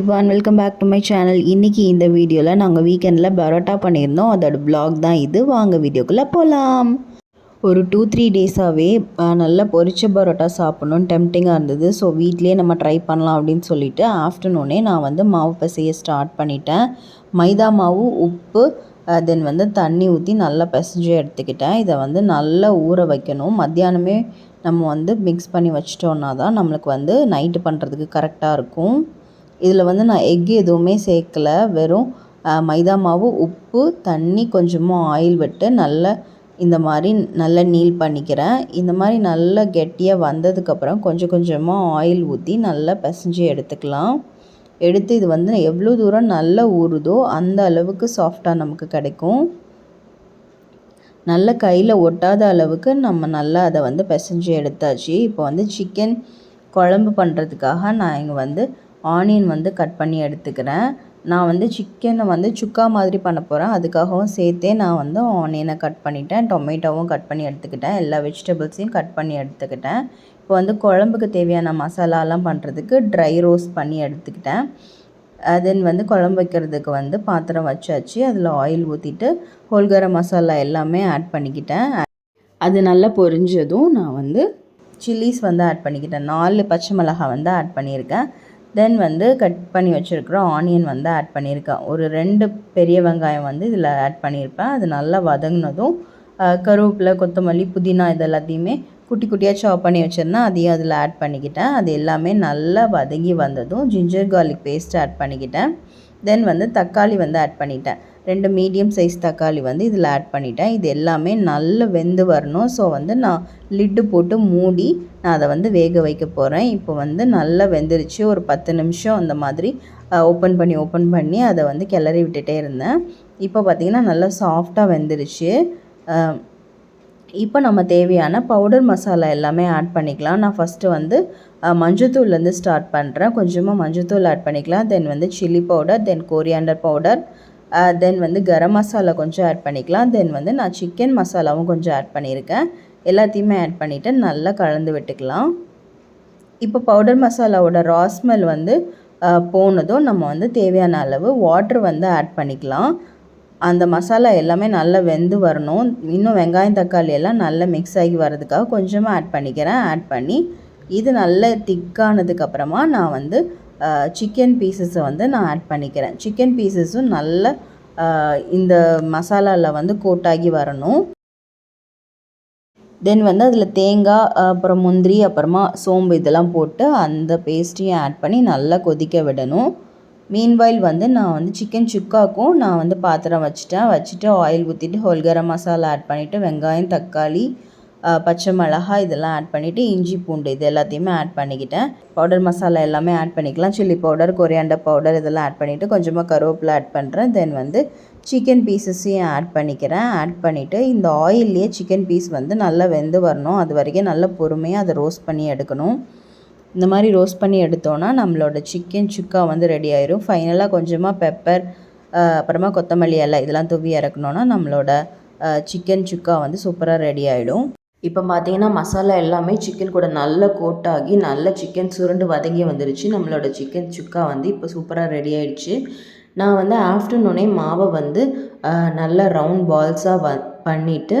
Hello welcome back to my channel இன்றைக்கி இந்த வீடியோவில் நாங்கள் வீக்கெண்டில் பரோட்டா பண்ணியிருந்தோம். அதோட பிளாக் தான் இது. வாங்க வீடியோக்குள்ளே போகலாம் ஒரு டூ த்ரீ டேஸாகவே நல்லா பொரிச்ச பரோட்டா சாப்பிட்ணுன்னு டெம்டிங்காக இருந்தது. ஸோ வீட்லேயே நம்ம ட்ரை பண்ணலாம் அப்படின்னு சொல்லிட்டு ஆஃப்டர்நூனே நான் வந்து மாவு பிசைய ஸ்டார்ட் பண்ணிட்டேன். மைதா மாவு உப்பு தென் வந்து தண்ணி ஊற்றி நல்லா பிசைஞ்சு எடுத்துக்கிட்டேன். இதை வந்து நல்லா ஊற வைக்கணும். மத்தியானமே நம்ம வந்து மிக்ஸ் பண்ணி வச்சிட்டோன்னா தான் நம்மளுக்கு வந்து நைட்டு பண்ணுறதுக்கு கரெக்டாக இருக்கும். இதில் வந்து நான் எக் எதுவுமே சேர்க்கல. வெறும் மைதா மாவு உப்பு தண்ணி கொஞ்சமாக ஆயில் விட்டு நல்லா இந்த மாதிரி நல்லா நீல் பண்ணிக்கிறேன். இந்த மாதிரி நல்லா கெட்டியாக வந்ததுக்கப்புறம் கொஞ்சம் கொஞ்சமாக ஆயில் ஊற்றி நல்லா பிசைஞ்சு எடுத்துக்கலாம். எடுத்து இது வந்து எவ்வளோ தூரம் நல்லா ஊறுதோ அந்த அளவுக்கு சாஃப்டாக நமக்கு கிடைக்கும். நல்ல கையில் ஒட்டாத அளவுக்கு நம்ம நல்லா அதை வந்து பிசைஞ்சு எடுத்தாச்சு. இப்போ வந்து சிக்கன் குழம்பு பண்ணுறதுக்காக நான் இங்கே வந்து ஆனியன் வந்து கட் பண்ணி எடுத்துக்கிறேன். நான் வந்து சிக்கனை வந்து சுக்கா மாதிரி பண்ண போகிறேன் அதுக்காகவும் சேர்த்தே நான் வந்து ஆனியனை கட் பண்ணிட்டேன். டொமேட்டோவும் கட் பண்ணி எடுத்துக்கிட்டேன். எல்லா வெஜிடபிள்ஸையும் கட் பண்ணி எடுத்துக்கிட்டேன். இப்போ வந்து குழம்புக்கு தேவையான மசாலாலாம் பண்ணுறதுக்கு ட்ரை ரோஸ்ட் பண்ணி எடுத்துக்கிட்டேன். தென் வந்து குழம்பு வைக்கிறதுக்கு வந்து பாத்திரம் வச்சாச்சு. அதில் ஆயில் ஊற்றிட்டு ஹோல்கரம் மசாலா எல்லாமே ஆட் பண்ணிக்கிட்டேன். அது நல்லா பொரிஞ்சதும் நான் வந்து சில்லிஸ் வந்து ஆட் பண்ணிக்கிட்டேன். நாலு பச்சை மிளகாய் வந்து ஆட் பண்ணியிருக்கேன். தென் வந்து கட் பண்ணி வச்சுருக்கிற ஆனியன் வந்து ஆட் பண்ணியிருக்கேன் ஒரு ரெண்டு பெரிய வெங்காயம் வந்து இதில் ஆட் பண்ணியிருப்பேன். அது நல்லா வதங்கினதும் கருவேப்பிலை கொத்தமல்லி புதினா இது எல்லாத்தையுமே குட்டி குட்டியாக சாப் பண்ணி வச்சுருந்தேன். அதையும் அதில் ஆட் பண்ணிக்கிட்டேன். அது எல்லாமே நல்லா வதங்கி வந்ததும் ஜிஞ்சர் கார்லிக் பேஸ்ட் ஆட் பண்ணிக்கிட்டேன். தென் வந்து தக்காளி வந்து ஆட் பண்ணிட்டேன். ரெண்டு மீடியம் சைஸ் தக்காளி வந்து இதில் ஆட் பண்ணிட்டேன். இது எல்லாமே நல்லா வெந்து வரணும். ஸோ வந்து நான் லிட்டு போட்டு மூடி நான் அதை வந்து வேக வைக்க போகிறேன் இப்போ வந்து நல்லா வெந்துருச்சு. ஒரு பத்து நிமிஷம் அந்த மாதிரி ஓப்பன் பண்ணி ஓப்பன் பண்ணி அதை வந்து கிளறி விட்டுட்டே இருந்தேன். இப்போ பார்த்திங்கன்னா நல்லா சாஃப்டாக வெந்துருச்சு. இப்போ நம்ம தேவையான பவுடர் மசாலா எல்லாமே ஆட் பண்ணிக்கலாம். நான் ஃபஸ்ட்டு வந்து மஞ்சத்தூள்லேருந்து ஸ்டார்ட் பண்ணுறேன் கொஞ்சமாக மஞ்சத்தூள் ஆட் பண்ணிக்கலாம். தென் வந்து chilli powder then coriander powder then வந்து கரம் மசாலா கொஞ்சம் ஆட் பண்ணிக்கலாம். தென் வந்து நான் சிக்கன் மசாலாவும் கொஞ்சம் ஆட் பண்ணியிருக்கேன். எல்லாத்தையுமே ஆட் பண்ணிவிட்டு நல்லா கலந்து விட்டுக்கலாம். இப்போ பவுடர் மசாலாவோட ராஸ்மெல் வந்து போனதும் நம்ம வந்து தேவையான அளவு வாட்டர் வந்து ஆட் பண்ணிக்கலாம். அந்த மசாலா எல்லாமே நல்லா வெந்து வரணும். இன்னும் வெங்காயம் தக்காளி எல்லாம் நல்லா மிக்ஸ் ஆகி வர்றதுக்காக கொஞ்சமாக ஆட் பண்ணிக்கிறேன். ஆட் பண்ணி இது நல்ல திக்கானதுக்கப்புறமா நான் வந்து சிக்கன் பீசஸை வந்து நான் ஆட் பண்ணிக்கிறேன். சிக்கன் பீசஸும் நல்ல இந்த மசாலாவில் வந்து கோட்டாகி வரணும். தென் வந்து அதில் தேங்காய் அப்புறம் முந்திரி அப்புறமா சோம்பு இதெல்லாம் போட்டு அந்த பேஸ்ட்ரியும் ஆட் பண்ணி நல்லா கொதிக்க விடணும். மீன்வாயில் வந்து நான் வந்து சிக்கன் சுக்காக்கும் நான் வந்து பாத்திரம் வச்சுட்டேன். வச்சுட்டு ஆயில் ஊற்றிட்டு ஹோல்கரம் மசாலா ஆட் பண்ணிவிட்டு வெங்காயம் தக்காளி பச்சை மிளகாய் இதெல்லாம் ஆட் பண்ணிவிட்டு இஞ்சி பூண்டு இது எல்லாத்தையுமே ஆட் பண்ணிக்கிட்டேன். பவுடர் மசாலா எல்லாமே ஆட் பண்ணிக்கலாம். சில்லி பவுடர் கொரியாண்டர் பவுடர் இதெல்லாம் ஆட் பண்ணிவிட்டு கொஞ்சமாக கருவேப்பிலை ஆட் பண்ணுறேன் தென் வந்து சிக்கன் பீசஸையும் ஆட் பண்ணிக்கிறேன். ஆட் பண்ணிவிட்டு இந்த ஆயில்லையே சிக்கன் பீஸ் வந்து நல்லா வெந்து வரணும். அது வரைக்கும் நல்லா பொறுமையாக அதை ரோஸ்ட் பண்ணி எடுக்கணும். இந்த மாதிரி ரோஸ்ட் பண்ணி எடுத்தோன்னா நம்மளோட சிக்கன் சுக்கா வந்து ரெடி ஆயிரும். ஃபைனலாக கொஞ்சமாக பெப்பர் அப்புறமா கொத்தமல்லி இலை இதெல்லாம் தூவி இறக்கணுன்னா நம்மளோட சிக்கன் சுக்கா வந்து சூப்பராக ரெடி ஆகிடும் இப்போ பார்த்தீங்கன்னா மசாலா எல்லாமே சிக்கன் கூட நல்லா கோட்டாகி நல்ல சிக்கன் சுருண்டு வதங்கி வந்துருச்சு. நம்மளோட சிக்கன் சுக்கா வந்து இப்போ சூப்பராக ரெடி ஆயிடுச்சு. நான் வந்து ஆஃப்டர்நூனே மாவை வந்து நல்லா ரவுண்ட் பால்ஸாக வ பண்ணிவிட்டு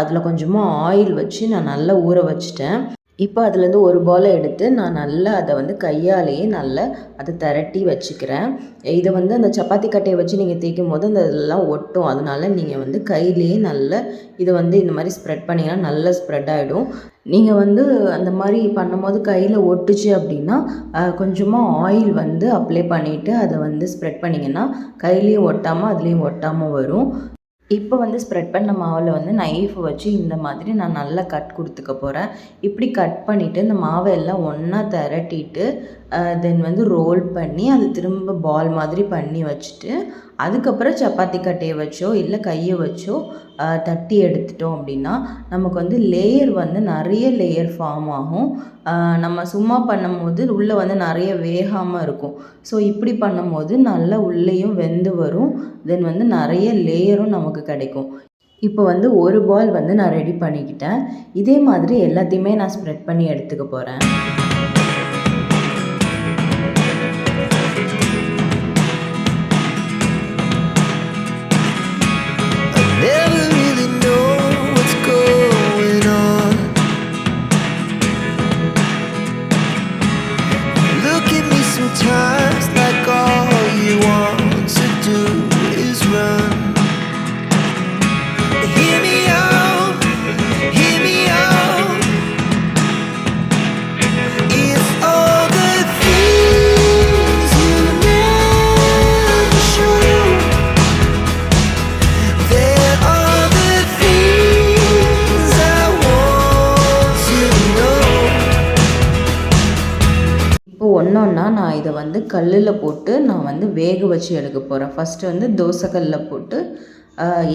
அதில் கொஞ்சமாக ஆயில் வச்சு நான் நல்லா ஊற வச்சிட்டேன். இப்போ அதுலேருந்து ஒரு பாலை எடுத்து நான் நல்லா அதை வந்து கையாலேயே நல்லா அதை திரட்டி வச்சுக்கிறேன். இதை வந்து அந்த சப்பாத்தி கட்டையை வச்சு நீங்கள் தேய்க்கும் போது அந்த இதெல்லாம் ஒட்டும். அதனால நீங்கள் வந்து கையிலேயே நல்லா இதை வந்து இந்த மாதிரி ஸ்ப்ரெட் பண்ணிங்கன்னா நல்லா ஸ்ப்ரெட் ஆகிடும் நீங்கள் வந்து அந்த மாதிரி பண்ணும்போது கையில் ஒட்டுச்சு அப்படின்னா கொஞ்சமாக ஆயில் வந்து அப்ளை பண்ணிவிட்டு அதை வந்து ஸ்ப்ரெட் பண்ணிங்கன்னா கையிலையும் ஒட்டாமல் அதுலேயும் ஒட்டாமல் வரும். இப்போ வந்து ஸ்ப்ரெட் பண்ண மாவில் வந்து நைஃப் வச்சு இந்த மாதிரி நான் நல்லா கட் கொடுத்துக்க போகிறேன் இப்படி கட் பண்ணிவிட்டு இந்த மாவை எல்லாம் ஒன்றா திரட்டிட்டு தென் வந்து ரோல் பண்ணி அது திரும்ப பால் மாதிரி பண்ணி வச்சுட்டு அதுக்கப்புறம் சப்பாத்தி கட்டையை வச்சோ இல்லை கையை வச்சோ தட்டி எடுத்துட்டோம் அப்படின்னா நமக்கு வந்து லேயர் வந்து நிறைய லேயர் ஃபார்ம் ஆகும். நம்ம சும்மா பண்ணும்போது உள்ளே வந்து நிறைய வேகாமல் இருக்கும். ஸோ இப்படி பண்ணும்போது நல்லா உள்ளேயும் வெந்து வரும். தென் வந்து நிறைய லேயரும் நமக்கு கிடைக்கும். இப்போ வந்து ஒரு பால் வந்து நான் ரெடி பண்ணிக்கிட்டேன். இதே மாதிரி எல்லாத்தையுமே நான் ஸ்ப்ரெட் பண்ணி எடுத்துக்க போகிறேன் ஒன்றொன்னா நான் இதை வந்து கல்லில் போட்டு நான் வந்து வேக வச்சு எடுக்க போகிறேன் ஃபஸ்ட்டு வந்து தோசைக்கல்லில் போட்டு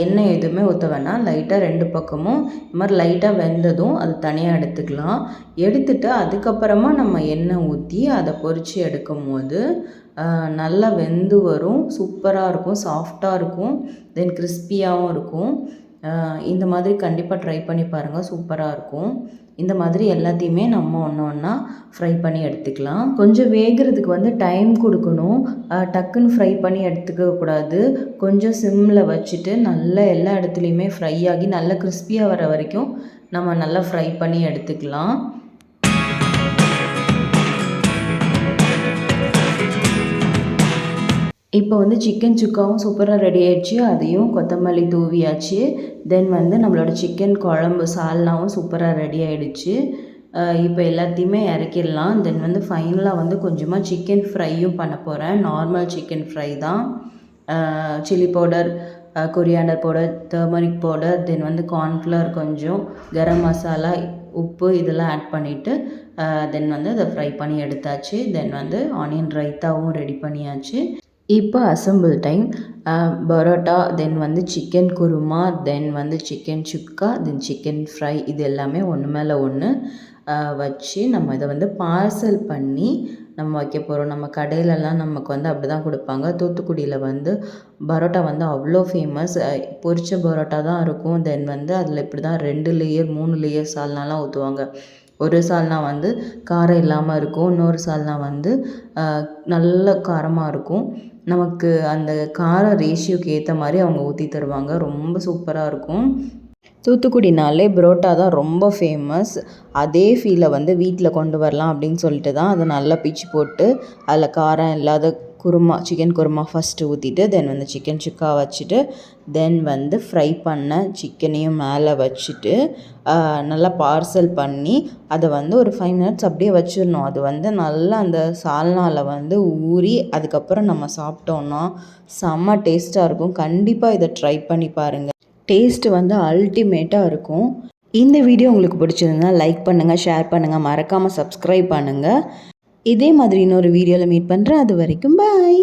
எண்ணெய் எதுவுமே ஊற்ற வேணாம். லைட்டாக ரெண்டு பக்கமும். இது மாதிரி லைட்டாக வெந்ததும் அது தனியாக எடுத்துக்கலாம். எடுத்துட்டு அதுக்கப்புறமா நம்ம எண்ணெய் ஊற்றி அதை பொரித்து எடுக்கும் போது நல்லா வெந்து வரும். சூப்பராக இருக்கும். சாஃப்டாக இருக்கும். தென் கிறிஸ்பியாகவும் இருக்கும். இந்த மாதிரி கண்டிப்பாக ட்ரை பண்ணி பாருங்கள் சூப்பராக இருக்கும். இந்த மாதிரி எல்லாத்தையுமே நம்ம ஒன்று ஒன்றா ஃப்ரை பண்ணி எடுத்துக்கலாம். கொஞ்சம் வேகிறதுக்கு வந்து டைம் கொடுக்கணும். டக்குன்னு ஃப்ரை பண்ணி எடுத்துக்கக்கூடாது கொஞ்சம் சிம்மில் வச்சுட்டு நல்லா எல்லா இடத்துலையுமே ஃப்ரை ஆகி நல்லா கிறிஸ்பியாக வர வரைக்கும் நம்ம நல்லா ஃப்ரை பண்ணி எடுத்துக்கலாம். இப்போ வந்து சிக்கன் சுக்காவும் சூப்பராக ரெடி ஆயிடுச்சு. அதையும் கொத்தமல்லி தூவியாச்சு. தென் வந்து நம்மளோட சிக்கன் குழம்பு சால்னாவும் சூப்பராக ரெடி ஆயிடுச்சு. இப்போ எல்லாத்தையுமே இறக்கிடலாம். தென் வந்து ஃபைனலாக வந்து கொஞ்சமாக சிக்கன் ஃப்ரையும் பண்ண போகிறேன் நார்மல் சிக்கன் ஃப்ரை தான். Chilli powder coriander powder turmeric powder then வந்து கார்ன்ஃப்ளவர் கொஞ்சம் கரம் மசாலா உப்பு இதெல்லாம் ஆட் பண்ணிவிட்டு தென் வந்து அதை ஃப்ரை பண்ணி எடுத்தாச்சு. தென் வந்து ஆனியன் ரைத்தாவும் ரெடி பண்ணியாச்சு. இப்போ அசம்பிள் டைம் பரோட்டா தென் வந்து சிக்கன் குருமா தென் வந்து chicken chukka then chicken fry இது எல்லாமே ஒன்று மேலே ஒன்று வச்சு நம்ம இதை வந்து பார்சல் பண்ணி நம்ம வைக்க போகிறோம் நம்ம கடையிலலாம் நமக்கு வந்து அப்படி தான் கொடுப்பாங்க. தூத்துக்குடியில் வந்து பரோட்டா வந்து அவ்வளோ ஃபேமஸ் பொரிச்ச பரோட்டா தான் இருக்கும். தென் வந்து அதில் இப்படி தான் ரெண்டு லேயர் மூணு லேயர் சால்னாலாம் ஊற்றுவாங்க ஒரு சால்னா வந்து காரம் இல்லாமல் இருக்கும். இன்னொரு சால்னா வந்து நல்ல காரமாக இருக்கும். நமக்கு அந்த கார ரேஷியோக்கு ஏற்ற மாதிரி அவங்க ஊற்றி தருவாங்க. ரொம்ப சூப்பராக இருக்கும். தூத்துக்குடினாலே புரோட்டா தான் ரொம்ப ஃபேமஸ் அதே ஃபீலை வந்து வீட்டில் கொண்டு வரலாம் அப்படின்னு சொல்லிட்டு தான் அதை நல்லா பிச்சு போட்டு அதில் காரம் இல்லாத குருமா சிக்கன் குருமா ஃபஸ்ட்டு ஊற்றிட்டு தென் வந்து சிக்கன் சுக்கா வச்சுட்டு தென் வந்து ஃப்ரை பண்ண சிக்கனையும் மேலே வச்சுட்டு நல்லா பார்சல் பண்ணி அதை வந்து ஒரு ஃபைவ் மினிட்ஸ் அப்படியே வச்சிடணும். அது வந்து நல்லா அந்த சால்னாவில் வந்து ஊறி அதுக்கப்புறம் நம்ம சாப்பிட்டோன்னா செம்ம டேஸ்ட்டாக இருக்கும். கண்டிப்பாக இதை ட்ரை பண்ணி பாருங்கள் டேஸ்ட்டு வந்து அல்டிமேட்டாக இருக்கும். இந்த வீடியோ உங்களுக்கு பிடிச்சிருந்தா லைக் பண்ணுங்கள் ஷேர் பண்ணுங்கள் மறக்காமல் சப்ஸ்கிரைப் பண்ணுங்கள் இதே மாதிரி இன்னொரு வீடியோவில் மீட் பண்ணுறேன் அது வரைக்கும் பாய்